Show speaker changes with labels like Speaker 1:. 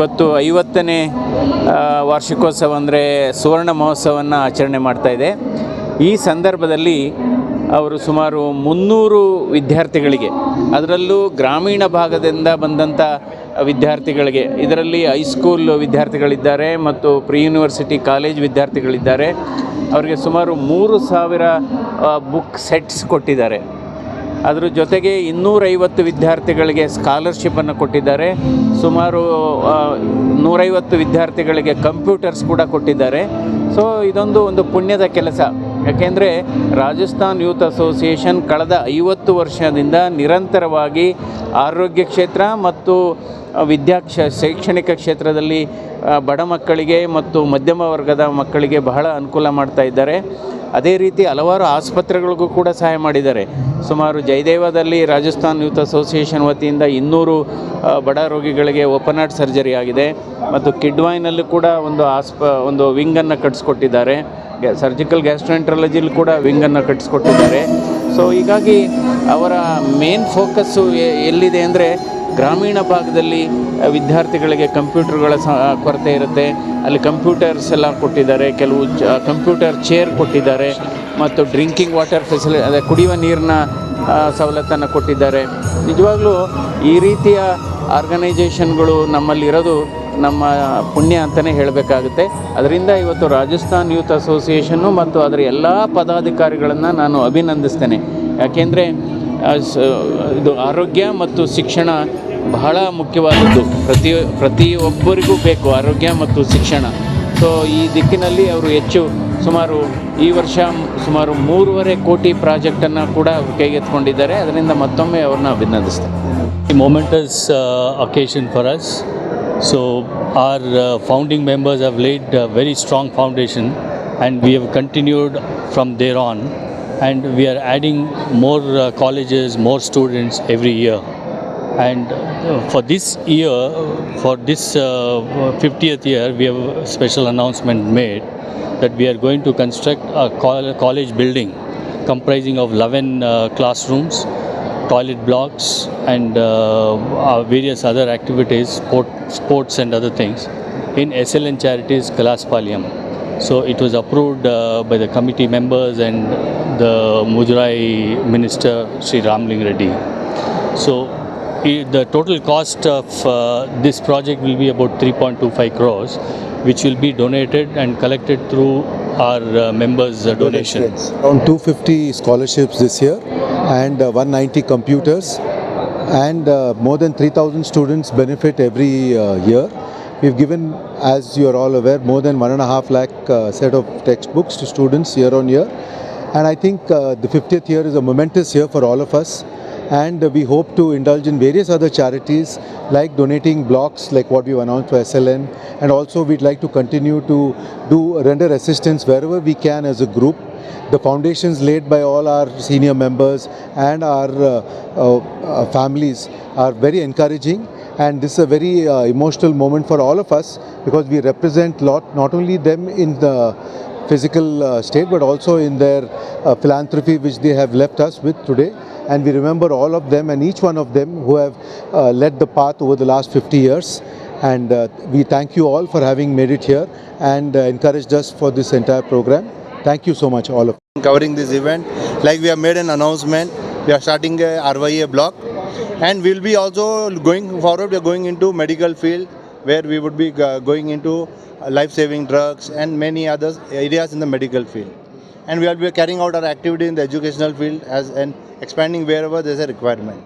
Speaker 1: ಇವತ್ತು ಐವತ್ತನೇ ವಾರ್ಷಿಕೋತ್ಸವ ಅಂದರೆ ಸುವರ್ಣ ಮಹೋತ್ಸವವನ್ನು ಆಚರಣೆ ಮಾಡ್ತಾ ಇದೆ. ಈ ಸಂದರ್ಭದಲ್ಲಿ ಅವರು ಸುಮಾರು ಮುನ್ನೂರು ವಿದ್ಯಾರ್ಥಿಗಳಿಗೆ, ಅದರಲ್ಲೂ ಗ್ರಾಮೀಣ ಭಾಗದಿಂದ ಬಂದಂಥ ವಿದ್ಯಾರ್ಥಿಗಳಿಗೆ, ಇದರಲ್ಲಿ ಹೈಸ್ಕೂಲ್ ವಿದ್ಯಾರ್ಥಿಗಳಿದ್ದಾರೆ ಮತ್ತು ಪ್ರಿ ಯೂನಿವರ್ಸಿಟಿ ಕಾಲೇಜ್ ವಿದ್ಯಾರ್ಥಿಗಳಿದ್ದಾರೆ. ಅವರಿಗೆ ಸುಮಾರು ಮೂರು ಸಾವಿರ ಬುಕ್ ಸೆಟ್ಸ್ ಕೊಟ್ಟಿದ್ದಾರೆ. ಅದ್ರ ಜೊತೆಗೆ ಇನ್ನೂರೈವತ್ತು ವಿದ್ಯಾರ್ಥಿಗಳಿಗೆ ಸ್ಕಾಲರ್ಶಿಪ್ಪನ್ನು ಕೊಟ್ಟಿದ್ದಾರೆ. ಸುಮಾರು ನೂರೈವತ್ತು ವಿದ್ಯಾರ್ಥಿಗಳಿಗೆ ಕಂಪ್ಯೂಟರ್ಸ್ ಕೂಡ ಕೊಟ್ಟಿದ್ದಾರೆ. ಸೊ ಇದೊಂದು ಒಂದು ಪುಣ್ಯದ ಕೆಲಸ. ಯಾಕೆಂದರೆ ರಾಜಸ್ಥಾನ್ ಯೂತ್ ಅಸೋಸಿಯೇಷನ್ ಕಳೆದ ಐವತ್ತು ವರ್ಷದಿಂದ ನಿರಂತರವಾಗಿ ಆರೋಗ್ಯ ಕ್ಷೇತ್ರ ಮತ್ತು ವಿದ್ಯಾಕ್ಷ ಶೈಕ್ಷಣಿಕ ಕ್ಷೇತ್ರದಲ್ಲಿ ಬಡ ಮಕ್ಕಳಿಗೆ ಮತ್ತು ಮಧ್ಯಮ ವರ್ಗದ ಮಕ್ಕಳಿಗೆ ಬಹಳ ಅನುಕೂಲ ಮಾಡ್ತಾ ಇದ್ದಾರೆ. ಅದೇ ರೀತಿ ಹಲವಾರು ಆಸ್ಪತ್ರೆಗಳಿಗೂ ಕೂಡ ಸಹಾಯ ಮಾಡಿದ್ದಾರೆ. ಸುಮಾರು ಜಯದೇವದಲ್ಲಿ ರಾಜಸ್ಥಾನ್ ಯೂತ್ ಅಸೋಸಿಯೇಷನ್ ವತಿಯಿಂದ ಇನ್ನೂರು ಬಡ ರೋಗಿಗಳಿಗೆ ಓಪನ್ ಹಾರ್ಟ್ ಸರ್ಜರಿ ಆಗಿದೆ. ಮತ್ತು ಕಿಡ್ವಾಯ್ನಲ್ಲೂ ಕೂಡ ಒಂದು ಆಸ್ಪ, ಒಂದು ವಿಂಗನ್ನು ಕಟ್ಟಿಸ್ಕೊಟ್ಟಿದ್ದಾರೆ ಸರ್ಜಿಕಲ್ ಗ್ಯಾಸ್ಟ್ರೆಂಟ್ರಾಲಜಿಲಿ ಕೂಡ ವಿಂಗನ್ನು ಕಟ್ಟಿಸ್ಕೊಟ್ಟಿದ್ದಾರೆ ಸೊ ಹೀಗಾಗಿ ಅವರ ಮೇನ್ ಫೋಕಸ್ಸು ಎಲ್ಲಿದೆ ಅಂದರೆ ಗ್ರಾಮೀಣ ಭಾಗದಲ್ಲಿ ವಿದ್ಯಾರ್ಥಿಗಳಿಗೆ ಕಂಪ್ಯೂಟರ್ಗಳ ಸ ಕೊರತೆ ಇರುತ್ತೆ. ಅಲ್ಲಿ ಕಂಪ್ಯೂಟರ್ಸ್ ಎಲ್ಲ ಕೊಟ್ಟಿದ್ದಾರೆ, ಕೆಲವು ಚ ಕಂಪ್ಯೂಟರ್ ಚೇರ್ ಕೊಟ್ಟಿದ್ದಾರೆ, ಮತ್ತು ಡ್ರಿಂಕಿಂಗ್ ವಾಟರ್ ಫೆಸಿಲಿ, ಅದೇ ಕುಡಿಯುವ ನೀರಿನ ಸವಲತ್ತನ್ನು ಕೊಟ್ಟಿದ್ದಾರೆ. ನಿಜವಾಗ್ಲೂ ಈ ರೀತಿಯ ಆರ್ಗನೈಜೇಷನ್ಗಳು ನಮ್ಮಲ್ಲಿರೋದು ನಮ್ಮ ಪುಣ್ಯ ಅಂತಲೇ ಹೇಳಬೇಕಾಗುತ್ತೆ. ಅದರಿಂದ ಇವತ್ತು ರಾಜಸ್ಥಾನ್ ಯೂತ್ ಅಸೋಸಿಯೇಷನ್ನು ಮತ್ತು ಅದರ ಎಲ್ಲ ಪದಾಧಿಕಾರಿಗಳನ್ನು ನಾನು ಅಭಿನಂದಿಸ್ತೇನೆ. ಯಾಕೆಂದರೆ ಇದು ಆರೋಗ್ಯ ಮತ್ತು ಶಿಕ್ಷಣ ಬಹಳ ಮುಖ್ಯವಾದದ್ದು. ಪ್ರತಿ ಪ್ರತಿಯೊಬ್ಬರಿಗೂ ಬೇಕು ಆರೋಗ್ಯ ಮತ್ತು ಶಿಕ್ಷಣ. ಸೊ ಈ ದಿಕ್ಕಿನಲ್ಲಿ ಅವರು ಹೆಚ್ಚು ಸುಮಾರು ಈ ವರ್ಷ ಸುಮಾರು ಮೂರುವರೆ ಕೋಟಿ ಪ್ರಾಜೆಕ್ಟನ್ನು ಕೂಡ ಕೈಗೆತ್ಕೊಂಡಿದ್ದಾರೆ ಅದರಿಂದ ಮತ್ತೊಮ್ಮೆ ಅವ್ರನ್ನ ಅಭಿನಂದಿಸ್ತೇನೆ.
Speaker 2: ಈ momentous occasion for us so are founding members founding members very strong foundation and we foundation, continued from there on. And we are adding more uh, colleges, more students every year. And uh, for this year, for this uh, 50th year, we have a special announcement made that we are going to construct a college building comprising of 11 uh, classrooms, toilet blocks, and uh, uh, various other activities, sport, sports, and other things in SLN Charities Kalaspalyam. So it was approved uh, by the committee members and the Mudurai minister, Sri Ramling Reddy. So i- the total cost of uh, this project will be about 3.25 crores, which will be donated and collected through our uh, members' uh, donations.
Speaker 3: Around 250 scholarships this year and uh, 190 computers and uh, more than 3,000 students benefit every uh, year. We've given, as you are all aware, more than one and a half lakh uh, set of textbooks to students year on year. And I think uh, the 50th year is a momentous year for all of us. And uh, we hope to indulge in various other charities like donating blocks like what we've announced for SLN. And also we'd like to continue to do render assistance wherever we can as a group the foundations laid by all our senior members and our uh, uh, uh, families are very encouraging and this is a very uh, emotional moment for all of us because we represent lot not only them in the physical uh, state but also in their uh, philanthropy which they have left us with today and we remember all of them and each one of them who have uh, led the path over the last 50 years and uh, we thank you all for having made it here and uh, encouraged us for this entire program thank you so much all of you.
Speaker 4: covering this event. Like we have made an announcement, we are starting a RYA block, and we'll be also going forward. We are going into medical field where we would be uh, going into life-saving drugs and many other areas in the medical field. And we will be carrying out our activity in the educational field as and expanding wherever there is a requirement.